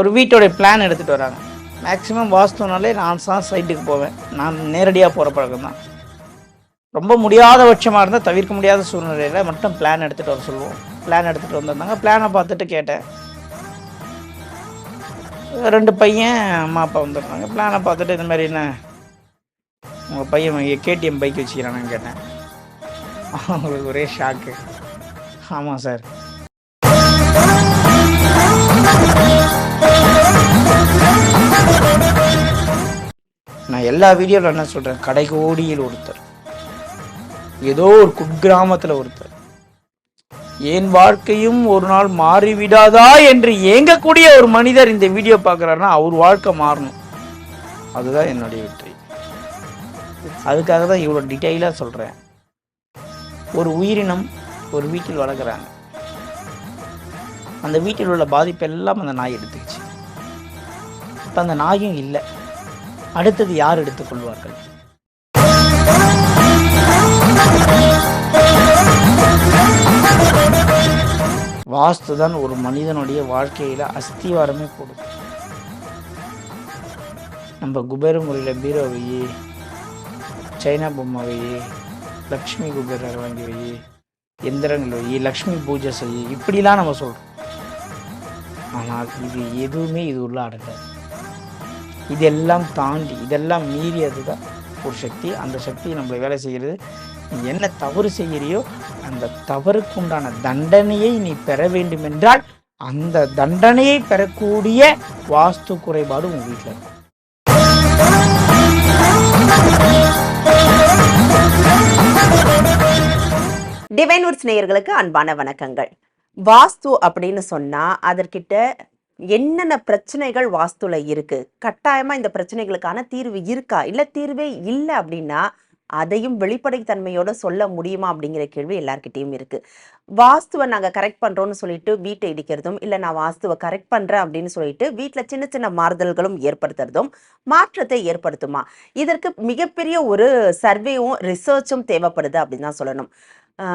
ஒரு வீட்டோடைய பிளான் எடுத்துகிட்டு வராங்க. மேக்ஸிமம் வாஸ்துனாலே நான் தான் சைட்டுக்கு போவேன். நான் நேரடியாக போகிற பழக்கம் தான். ரொம்ப முடியாத பட்சமாக இருந்தால் தவிர்க்க முடியாத சூழ்நிலையில் மட்டும் பிளான் எடுத்துகிட்டு வர சொல்லுவோம். பிளான் எடுத்துகிட்டு வந்திருந்தாங்க. பிளானை பார்த்துட்டு கேட்டேன். ரெண்டு பையன் அம்மா அப்பா வந்துருந்தாங்க. பிளானை பார்த்துட்டு இந்த மாதிரி என்ன? உங்கள் பையன் கேடிஎம் பைக் வச்சுக்கிறானு கேட்டேன். அவங்களுக்கு ஒரே ஷாக்கு ஆமாம் சார். எல்லா வீடியோவில் என்ன சொல்கிறேன் கடைகோடியில் ஒருத்தர். ஏதோ ஒரு குக்கிராமத்தில் ஒருத்தர். என் வாழ்க்கையும் ஒரு நாள் மாறிவிடாதா? என்று ஏங்கக்கூடிய ஒரு மனிதர் இந்த வீடியோ பார்க்குறாருன்னா அவர் வாழ்க்கை மாறணும். அதுதான் என்னுடைய வெற்றி. அதுக்காக தான் இவ்வளோ டீட்டெயிலாக சொல்கிறேன் ஒரு உயிரினம் ஒரு வீட்டில் வளர்க்குறாங்க. அந்த வீட்டில் உள்ள பாதிப்பு எல்லாம் அந்த நாய் எடுத்துக்கிச்சு. இப்போ அந்த நாயும் இல்லை. அடுத்தது யார் எடுத்துக்கொள்வார்கள்? வாஸ்து தான் ஒரு மனிதனுடைய வாழ்க்கையில அஸ்திவாரமே போடும். நம்ம குபேர முறையில் பீரோ வை சைனா பொம்மை வை லக்ஷ்மி குபேரர் வாங்கி வை எந்திரங்கள் வை லக்ஷ்மி பூஜை செய்ய இப்படிலாம் நம்ம சொல்றோம். ஆனால் இது எதுவுமே இது உள்ள அடங்காது. இதெல்லாம் தாண்டி இதெல்லாம் மீறியது தான் ஒரு சக்தி. அந்த சக்தி நம்மளை வேலை செய்கிறது. நீ என்ன தவறு செய்கிறியோ அந்த தவறுக்கு உண்டான தண்டனையை நீ பெற வேண்டும் என்றால் அந்த தண்டனையை பெறக்கூடிய வாஸ்து குறைபாடு உங்கள் வீட்டில் இருக்கும். டிவைன் உட்ஸ் நேயர்களுக்கு அன்பான வணக்கங்கள். வாஸ்து அப்படின்னு சொன்னா அதற்கிட்ட என்னென்ன பிரச்சனைகள் வாஸ்துல இருக்கு? கட்டாயமா இந்த பிரச்சனைகளுக்கான தீர்வு இருக்கா? இல்ல தீர்வே இல்லை அப்படின்னா அதையும் வெளிப்படைத்தன்மையோட சொல்ல முடியுமா அப்படிங்கிற கேள்வி எல்லார்கிட்டையும் இருக்கு. வாஸ்துவை நாங்கள் கரெக்ட் பண்ணுறோன்னு சொல்லிட்டு வீட்டை இடிக்கிறதும் இல்லை நான் வாஸ்துவை கரெக்ட் பண்ணுறேன் அப்படின்னு சொல்லிட்டு வீட்டில் சின்ன சின்ன மாறுதல்களும் ஏற்படுத்துறதும் மாற்றத்தை ஏற்படுத்துமா? இதற்கு மிகப்பெரிய ஒரு சர்வேவும் ரிசர்ச்சும் தேவைப்படுது அப்படின்னு தான் சொல்லணும்.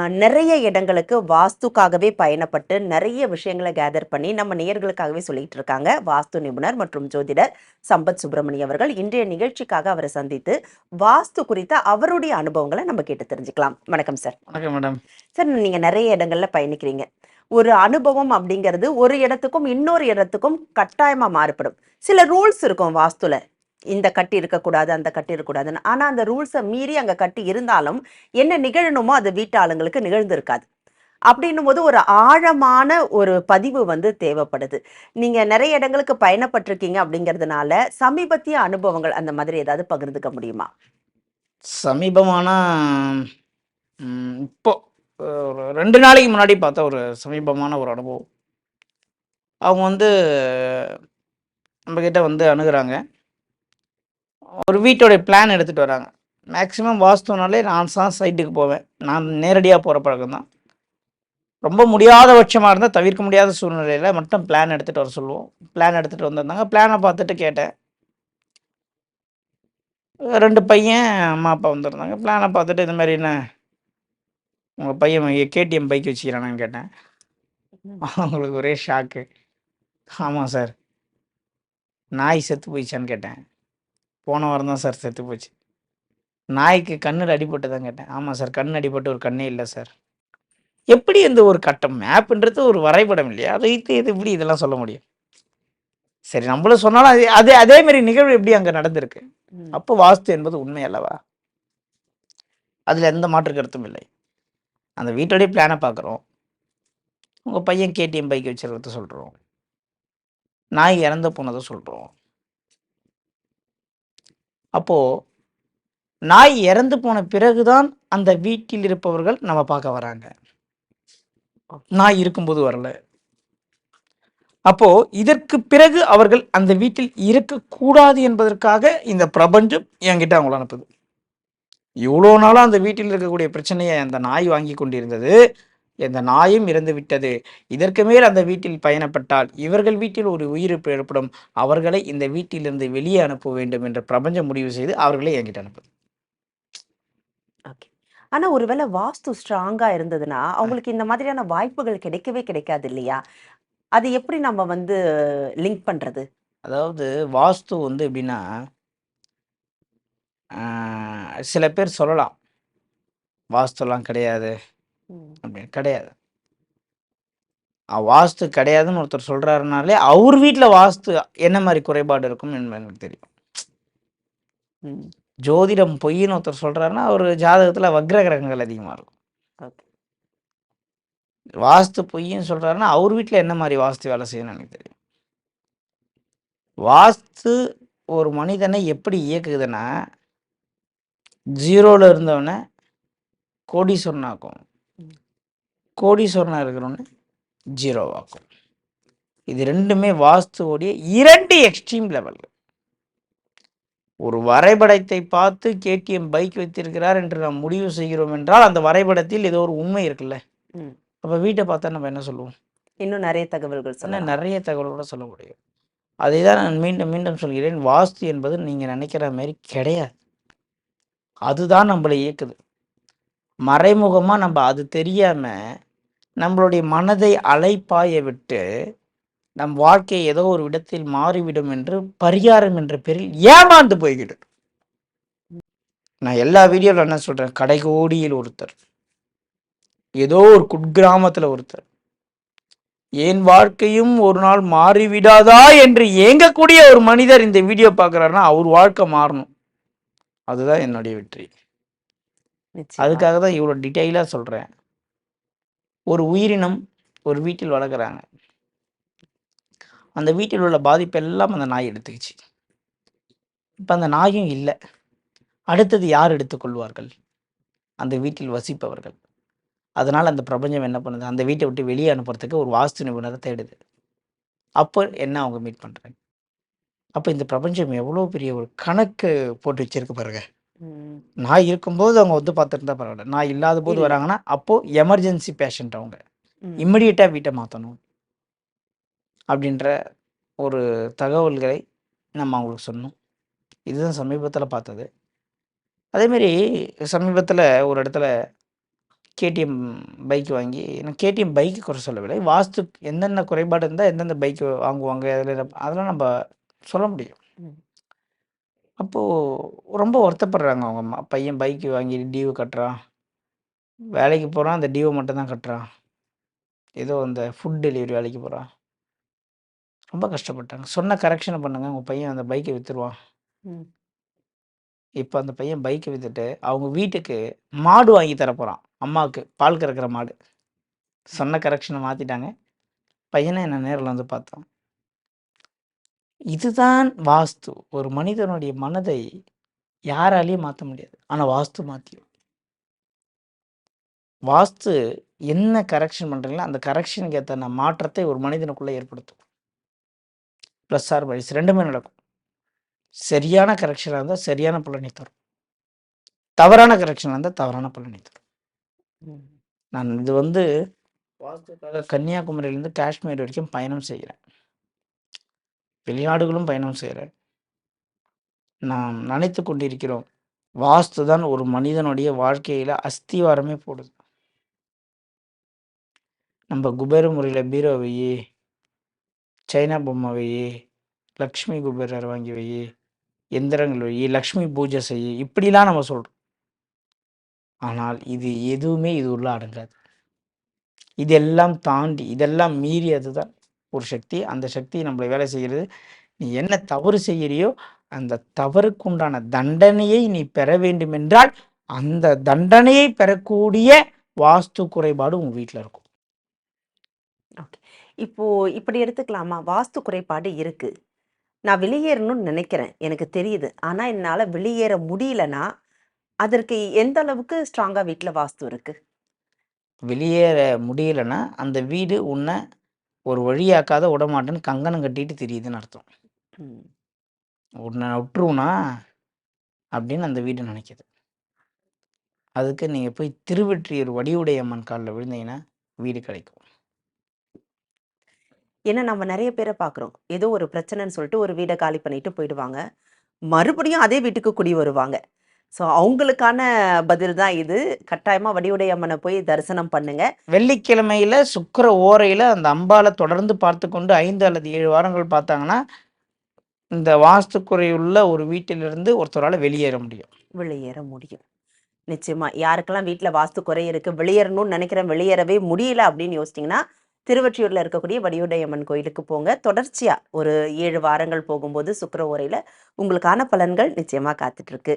நிறைய இடங்களுக்கு வாஸ்துக்காகவே பயணப்பட்டு நிறைய விஷயங்களை கேதர் பண்ணி நம்ம நேயர்களுக்காகவே சொல்லிட்டு இருக்காங்க. வாஸ்து நிபுணர் மற்றும் ஜோதிடர் சம்பத் சுப்பிரமணி அவர்கள் இன்றைய நிகழ்ச்சிக்காக அவரை சந்தித்து வாஸ்து குறித்த அவருடைய அனுபவங்களை நம்ம கேட்டு தெரிஞ்சுக்கலாம். வணக்கம் சார். வணக்கம் மேடம். சார் நீங்க நிறைய இடங்கள்ல பயணிக்கிறீங்க. ஒரு அனுபவம் அப்படிங்கிறது ஒரு இடத்துக்கும் இன்னொரு இடத்துக்கும் கட்டாயமா மாறுபடும். சில ரூல்ஸ் இருக்கும் வாஸ்துல. இந்த கட்டி இருக்கக்கூடாது அந்த கட்டி இருக்கக்கூடாதுன்னு ஆனால் அந்த ரூல்ஸை மீறி அங்கே கட்டி இருந்தாலும் என்ன நிகழணுமோ அது வீட்டு ஆளுங்களுக்கு நிகழ்ந்திருக்காது. அப்படின்னும் போது ஒரு ஆழமான ஒரு பதிவு வந்து தேவைப்படுது. நீங்கள் நிறைய இடங்களுக்கு பயணப்பட்டிருக்கீங்க அப்படிங்கிறதுனால சமீபத்திய அனுபவங்கள் அந்த மாதிரி ஏதாவது பகிர்ந்துக்க முடியுமா? சமீபமான இப்போ ஒரு ரெண்டு நாளைக்கு முன்னாடி பார்த்த ஒரு சமீபமான ஒரு அனுபவம். அவங்க வந்து நம்மக்கிட்ட வந்து அணுகிறாங்க. ஒரு வீட்டோடைய பிளான் எடுத்துகிட்டு வராங்க. மேக்ஸிமம் வாஸ்துனாலே நான் தான் சைட்டுக்கு போவேன். நான் நேரடியாக போகிற பழக்கம் தான் ரொம்ப முடியாத பட்சமாக இருந்தால் தவிர்க்க முடியாத சூழ்நிலையில் மட்டும் பிளான் எடுத்துகிட்டு வர சொல்லுவோம். பிளான் எடுத்துகிட்டு வந்திருந்தாங்க. பிளானை பார்த்துட்டு கேட்டேன். ரெண்டு பையன் அம்மா அப்பா வந்திருந்தாங்க. பிளானை பார்த்துட்டு இந்த மாதிரி என்ன? உங்கள் பையன் கேடிஎம் பைக் வச்சுக்கிறானான்னு கேட்டேன். அவங்களுக்கு ஒரே ஷாக்கு ஆமாம் சார் நாய் செத்து போயிச்சான்னு கேட்டேன். போன வாரம் தான் சார் செத்து போச்சு. நாய்க்கு கண்ணில் அடிபட்டு தான் கேட்டேன். ஆமாம் சார் கண் அடிபட்டு ஒரு கண்ணே இல்லை சார். எப்படி இந்த ஒரு கட்டம்? மேப்புன்றது ஒரு வரைபடம் இல்லையா? அதை இது எப்படி இதெல்லாம் சொல்ல முடியும்? சரி நம்மளும் சொன்னாலும் அது அதே அதே மாதிரி நிகழ்வு எப்படி அங்கே நடந்திருக்கு? அப்போ வாஸ்து என்பது உண்மை அல்லவா? அதில் எந்த மாற்று கருத்தும் இல்லை. அந்த வீட்டோடைய பிளானை பார்க்குறோம் உங்கள் பையன் கேடிஎம் பைக் வச்சிருக்கிறத சொல்கிறோம் நாய் இறந்து போனதை சொல்கிறோம் அப்போது நாய் இறந்து போன பிறகுதான் அந்த வீட்டில் இருப்பவர்கள் நம்ம பார்க்க வராங்க. நாய் இருக்கும்போது வரல. அப்போ இதற்கு பிறகு அவர்கள் அந்த வீட்டில் இருக்கக்கூடாது என்பதற்காக இந்த பிரபஞ்சம் என்கிட்ட அவங்கள அனுப்புது. இவ்வளோ நாளாக அந்த வீட்டில் இருக்கக்கூடிய பிரச்சனையை அந்த நாய் வாங்கி கொண்டிருந்தது. இந்த நாயும் இறந்து விட்டது. இதற்கு மேல் அந்த வீட்டில் பயணப்பட்டால் இவர்கள் வீட்டில் ஒரு உயிரிழப்பு ஏற்படும் அவர்களை இந்த வீட்டிலிருந்து வெளியே அனுப்ப வேண்டும் என்று பிரபஞ்சம் முடிவு செய்து அவர்களை என்கிட்ட அனுப்புது. ஓகே. ஆனா ஒருவேளை வாஸ்து ஸ்ட்ராங்கா இருந்ததுன்னா அவங்களுக்கு இந்த மாதிரியான வாய்ப்புகள் கிடைக்கவே கிடைக்காது இல்லையா? அது எப்படி நம்ம வந்து லிங்க் பண்றது? அதாவது வாஸ்து வந்து எப்படின்னா சில பேர் சொல்லலாம். வாஸ்துலாம் கிடையாது. அப்படின்னு கிடையாது. வாஸ்து கிடையாதுன்னு ஒருத்தர் சொல்றாருனாலே அவர் வீட்டில் வாஸ்து என்ன மாதிரி குறைபாடு இருக்கும் என்பது எனக்கு தெரியும். ஜோதிடம் பொய்ன்னு ஒருத்தர் சொல்றாருன்னா அவர் ஜாதகத்துல வக்ர கிரகங்கள் அதிகமா இருக்கும். வாஸ்து பொய்ன்னு சொல்றாருன்னா அவர் வீட்டில் என்ன மாதிரி வாஸ்து வேலை செய்யணும்னு எனக்கு தெரியும். வாஸ்து ஒரு மனிதனை எப்படி இயக்குதுன்னா ஜீரோல இருந்தவனை கோடீஸ்வரனாக்கும். ம். கோடீஸ்வரனா இருக்கிறவனை ஜீரோவாக்கும் இது ரெண்டுமே வாஸ்துவோடைய இரண்டு எக்ஸ்ட்ரீம் லெவல் ஒரு வரைபடத்தை பார்த்து கேடிஎம் பைக் வைத்திருக்கிறார் என்று நாம் முடிவு செய்கிறோம் என்றால் அந்த வரைபடத்தில் ஏதோ ஒரு உண்மை இருக்குல்ல. அப்ப வீட்டை பார்த்தா நம்ம என்ன சொல்லுவோம்? இன்னும் நிறைய தகவல்கள் சொல்லலாம். நிறைய தகவல்களோட சொல்ல முடியும். அதை தான் நான் மீண்டும் மீண்டும் சொல்கிறேன். வாஸ்து என்பது நீங்கள் நினைக்கிற மாதிரி கிடையாது. அதுதான் நம்மளை இயக்குது. மறைமுகமாக நம்ம அது தெரியாமல் நம்மளுடைய மனதை அலைப்பாய விட்டு நம் வாழ்க்கை ஏதோ ஒரு இடத்தில் மாறிவிடும் என்று பரிகாரம் என்ற பேரில் ஏமாந்து போய்கிட்டு நான் எல்லா வீடியோவில் என்ன சொல்கிறேன் கடைகோடியில் ஒருத்தர். ஏதோ ஒரு குட்கிராமத்தில் ஒருத்தர். என் வாழ்க்கையும் ஒரு நாள் மாறிவிடாதா? என்று ஏங்கக்கூடிய ஒரு மனிதர் இந்த வீடியோ பார்க்குறாருன்னா அவர் வாழ்க்கை மாறணும். அதுதான் என்னுடைய வெற்றி. அதுக்காக தான் இவ்வளோ டீட்டெயிலாக சொல்கிறேன் ஒரு உயிரினம் ஒரு வீட்டில் வளர்க்குறாங்க. அந்த வீட்டில் உள்ள பாதிப்பெல்லாம் அந்த நாய் எடுத்துக்கிச்சு. இப்போ அந்த நாயும் இல்லை. அடுத்தது யார் எடுத்துக்கொள்வார்கள் அந்த வீட்டில் வசிப்பவர்கள். அதனால் அந்த பிரபஞ்சம் என்ன பண்ணுது? அந்த வீட்டை விட்டு வெளியே அனுப்புறதுக்கு ஒரு வாஸ்து நிபுணரை தேடுது. அப்போ என்ன அவங்க மீட் பண்ணுறாங்க அப்போ இந்த பிரபஞ்சம் எவ்வளோ பெரிய ஒரு கணக்கு போட்டு வச்சிருக்கு பாருங்கள் நான் இருக்கும்போது அவங்க வந்து பார்த்துருந்தா பரவாயில்ல. நான் இல்லாத போது. வராங்கன்னா அப்போ எமர்ஜென்சி பேஷண்ட் அவங்க. இம்மிடியட்டாக வீட்டை மாற்றணும் அப்படின்ற ஒரு தகவல்களை நம்ம அவங்களுக்கு சொன்னோம். இதுதான் சமீபத்தில் பார்த்தது. அதேமாரி சமீபத்தில் ஒரு இடத்துல கேடிஎம் பைக் வாங்கி நான் கேடிஎம் பைக்கு குறை சொல்லவில்லை. வாஸ்து என்னென்ன குறைபாடு இருந்தால் எந்தெந்த பைக் வாங்குவாங்க அதில் அதெல்லாம் நம்ம சொல்ல முடியும். அப்போது ரொம்ப வருத்தப்படுறாங்க அவங்க அம்மா. பையன் பைக்கு வாங்கி டியூ கட்டுறான். வேலைக்கு போகிறான் அந்த டியூ மட்டும் தான் கட்டுறான். ஏதோ அந்த ஃபுட் டெலிவரி வேலைக்கு போகிறான் ரொம்ப கஷ்டப்பட்டாங்க. சொன்ன கரெக்ஷனை பண்ணுங்க. உங்கள் பையன் அந்த பைக்கை விற்றுருவான். இப்போ அந்த பையன் பைக்கை விற்றுட்டு அவங்க வீட்டுக்கு மாடு வாங்கி தர போகிறான் அம்மாவுக்கு பால் கறக்கிற மாடு. சொன்ன கரெக்ஷனை மாற்றிட்டாங்க பையனை என்ன நேரில் வந்து பார்த்தான் இதுதான் வாஸ்து. ஒரு மனிதனுடைய மனதை யாராலையும் மாற்ற முடியாது. ஆனால் வாஸ்து மாற்றியும் வாஸ்து என்ன கரெக்ஷன் பண்ணுறீங்களோ அந்த கரெக்ஷனுக்கு ஏற்ற மாற்றத்தை ஒரு மனிதனுக்குள்ளே ஏற்படுத்தும். ப்ளஸ் ஆர் மைனஸ் ரெண்டுமே நடக்கும். சரியான கரெக்ஷனாக இருந்தால் சரியான பலனை தரும். தவறான கரெக்ஷனாக இருந்தால் தவறான பலனை தரும். நான் இது வந்து வாஸ்துக்காக கன்னியாகுமரியிலேருந்து காஷ்மீர் வரைக்கும் பயணம் செய்கிறேன். வெளிநாடுகளும் பயணம் செய்கிறார் நாம் நினைத்து கொண்டிருக்கிறோம். வாஸ்து தான் ஒரு மனிதனுடைய வாழ்க்கையில் அஸ்திவாரமே போடுது. நம்ம குபேர முறையில் பீரோ சைனா பொம்மை லக்ஷ்மி குபேரர் வாங்கி வை எந்திரங்கள் வை லக்ஷ்மி பூஜை செய்ய இப்படிலாம் நம்ம சொல்கிறோம் ஆனால் இது எதுவுமே இது உள்ள அடங்காது. இதெல்லாம் தாண்டி இதெல்லாம் மீறியது தான் ஒரு சக்தி அந்த சக்தி நம்மளை வேலை செய்கிறது. நீ என்ன தவறு செய்கிறியோ அந்த தவறுக்குண்டான தண்டனையை நீ பெற வேண்டும் என்றால் அந்த தண்டனையை பெறக்கூடிய வாஸ்து குறைபாடு உங்கள் வீட்டில் இருக்கும். இப்போ இப்படி எடுத்துக்கலாமா? வாஸ்து குறைபாடு இருக்கு. நான் வெளியேறணும்னு நினைக்கிறேன். எனக்கு தெரியுது. ஆனா என்னால வெளியேற முடியலனா அதற்கு எந்த அளவுக்கு ஸ்ட்ராங்கா வீட்ல வாஸ்து இருக்கு? வெளியேற முடியலன்னா அந்த வீடு உன்னை ஒரு வழியாக்காத விடமாட்டேன்னு கங்கணம் கட்டிட்டு தெரியுதுன்னு அர்த்தம். உன்னை விட்டுருவனா? அப்படின்னு அந்த வீடு நினைக்குது. அதுக்கு நீங்கள் போய் திருவெற்றியூர் வடிவுடைய அம்மன் காலில் விழுந்தீங்கன்னா வீடு கிடைக்கும். ஏன்னா நம்ம நிறைய பேரை பார்க்குறோம். ஏதோ ஒரு பிரச்சனைன்னு சொல்லிட்டு ஒரு வீடை காலி பண்ணிட்டு போயிடுவாங்க. மறுபடியும் அதே வீட்டுக்கு குடி வருவாங்க. ஸோ அவங்களுக்கான பதில் தான் இது. கட்டாயமா வடிவுடை அம்மனை போய் தரிசனம் பண்ணுங்க. வெள்ளிக்கிழமையில சுக்கிர ஓரையில அந்த அம்பாளை தொடர்ந்து பார்த்து கொண்டு ஐந்து அல்லது ஏழு வாரங்கள் பார்த்தாங்கன்னா இந்த வாஸ்து குறையுள்ள ஒரு வீட்டிலிருந்து ஒருத்தரால வெளியேற முடியும். வெளியேற முடியும். நிச்சயமா. யாருக்கெல்லாம் வீட்ல வாஸ்து குறை இருக்கு வெளியேறணும்னு நினைக்கிறேன் வெளியேறவே முடியல அப்படின்னு யோசிச்சிங்கன்னா திருவொற்றியூர்ல இருக்கக்கூடிய வடிவுடையம்மன் கோயிலுக்கு போங்க. தொடர்ச்சியாக ஒரு ஏழு வாரங்கள் போகும்போது சுக்கர உரையில் உங்களுக்கான பலன்கள் நிச்சயமாக காத்துட்ருக்கு.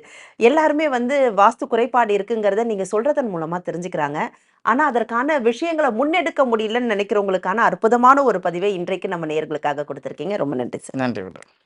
எல்லாருமே வந்து வாஸ்து குறைபாடு இருக்குங்கிறத நீங்கள் சொல்கிறதன் மூலமாக தெரிஞ்சுக்கிறாங்க. ஆனால் அதற்கான விஷயங்களை முன்னெடுக்க முடியலன்னு நினைக்கிறவங்களுக்கான அற்புதமான ஒரு பதிவை இன்றைக்கு நம்ம நேர்களுக்காக கொடுத்துருக்கீங்க. ரொம்ப நன்றி சார். நன்றி விடுறேன்